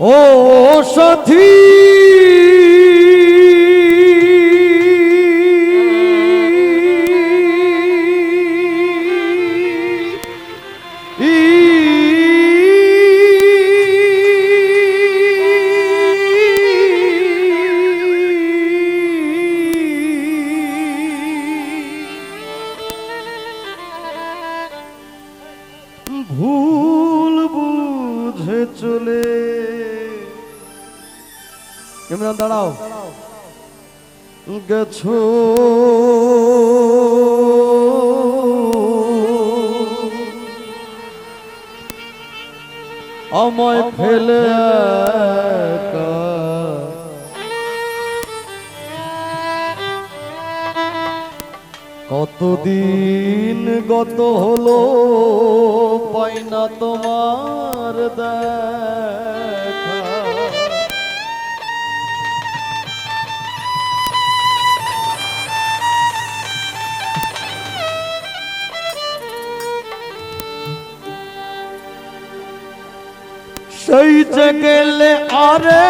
ও সাথী ভুল বুঝে চলে ইমরান দাঁড়াও। গেছো। আমায় ফেলে কতদিন গত হলো পাই না তোমার দেখা। যে গেলে আরে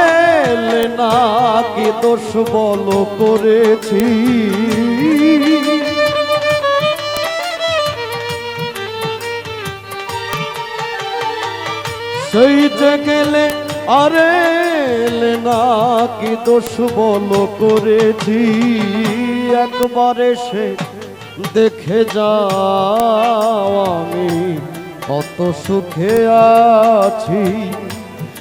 না, কি দোষ বলো করেছি? সেই যে গেলে আরে না, কি দোষ বলো করেছি? একবারে সে দেখে যাও আমি, কত সুখে আছি।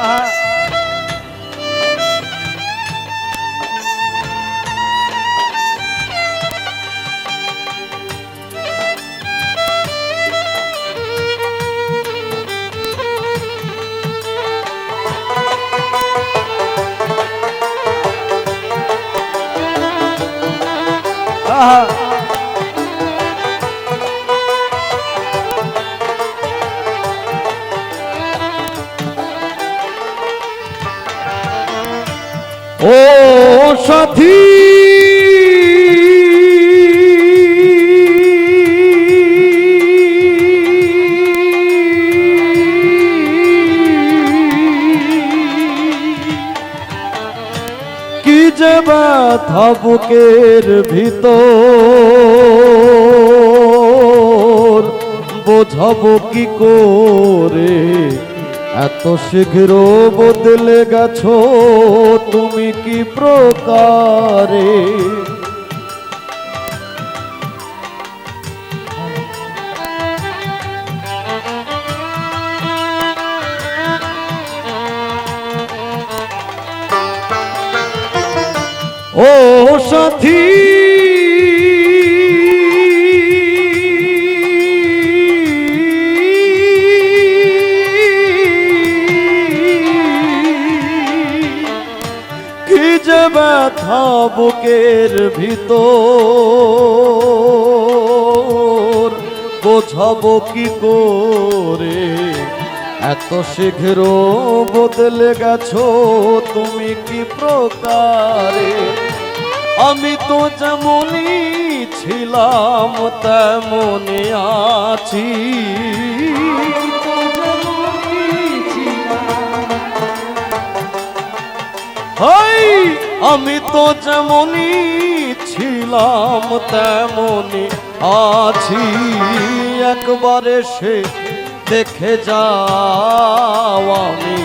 Ah ও সাথী। কি যে ব্যথা বুকের ভিতর বোঝাবো কি করে এত শীঘ্র বদলে গেছো তুমি কি প্রকারে? ও সাথী ব্যথা বুকের ভিতর। বোঝাবো কি করে? এত শীঘ্র বদলে গেছো তুমি কি প্রকারে? আমি তো যেমনই ছিলাম, তেমনই আছি। হাই! আমি তো যেমনই ছিলাম তেমনই আছি। একবারে সে দেখে যাও আমি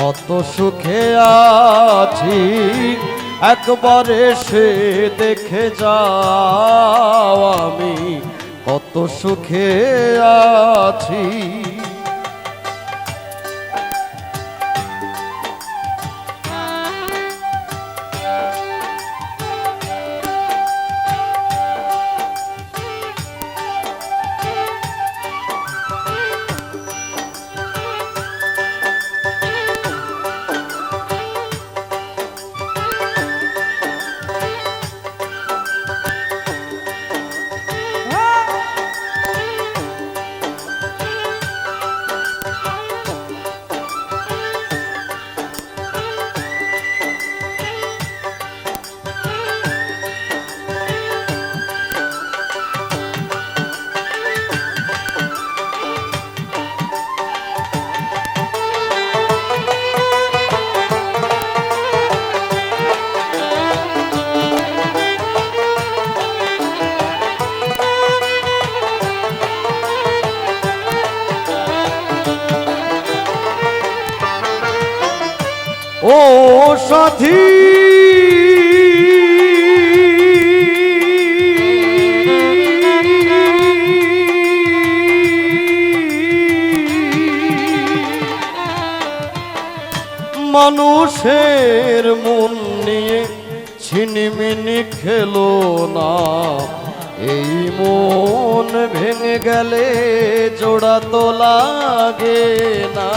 কত সুখে আছি। একবারে সে দেখে যাও আমি কত সুখে আছি। মানুষের মন নিয়ে ছিনিমিনি খেলো না। এই মন ভেঙে গেলে জোড়া তো লাগে না।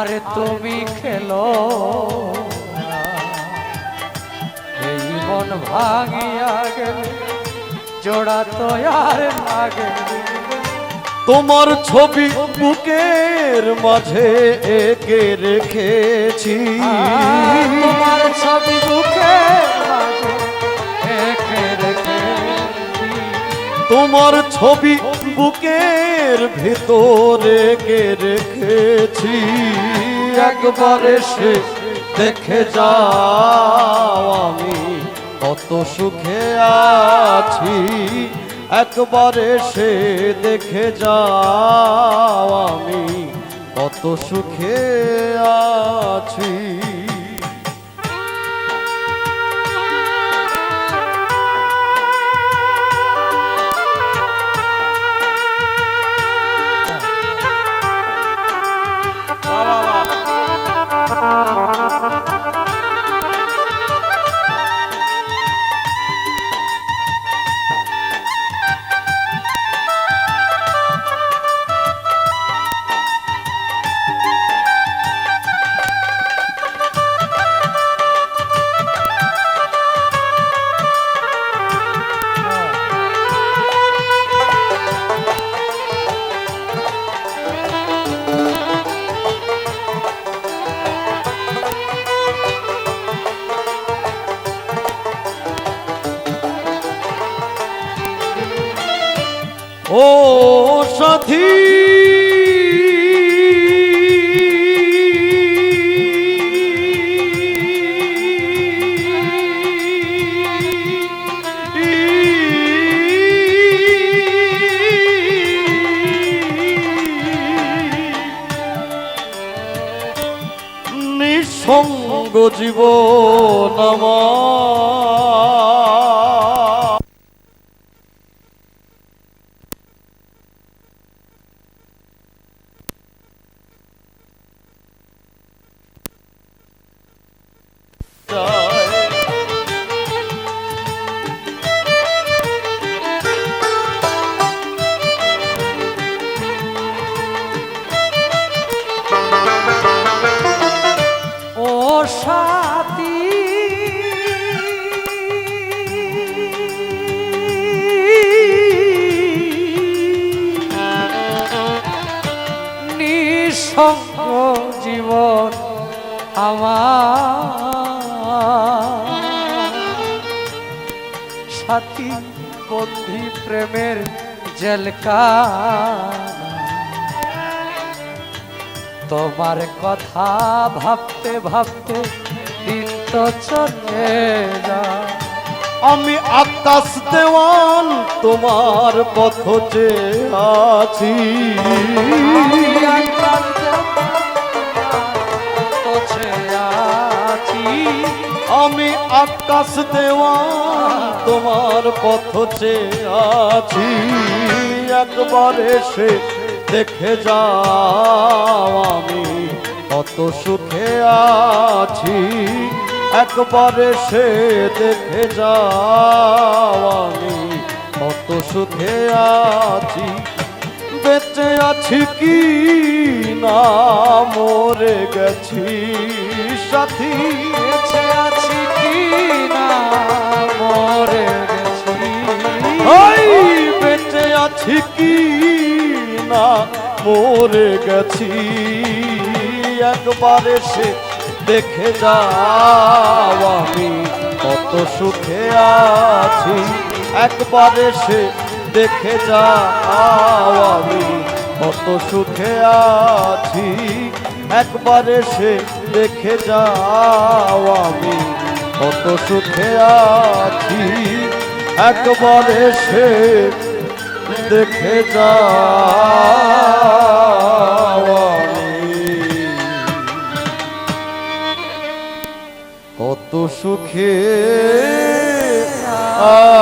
আরে তুমি খেলো এই মন ভাঙিয়া গেলে জোড়া তো আর লাগে তোমার ছবি বুকের মাঝে এঁকে রেখেছি। তোমার ছবি বুকে মাঝে এঁকে রেখেছি। তোমার ছবি বুকের ভিতরে কে রেখেছি? একবার এসে দেখে যাও আমি কত সুখে আছি। একবার এসে দেখে যাও আমি কত সুখে আছি। জীবন আমার সাথী নিঃসঙ্গ জীবন আমার। সাথী বন্ধি প্রেমের জলকা। তোমার কথা ভাবতে ভাবতে দিন তো চলে যায় আমি আকাশ দেওয়ান তোমার পথ তো আছি। আমি আকাশ দেওয়ান তোমার পথ চেয়ে আছি। একবার এসে দেখে যাও আমি কত সুখে আছি। একবার সে দেখে যাও আমি কত সুখে আছি। বেঁচে আছি কি না মরে গেছি। সাথী বেঁচে আছি কি না মরে গেছি। বেঁচে আছি কি না, মরে গেছি। একবার এসে দেখে যাও আমি কত সুখে আছি। একবার এসে দেখে যাও আমি কত সুখে আছি। একবার এসে দেখে যাও আমি কত সুখে আছি। একবার এসে দেখে কত সুখে আছি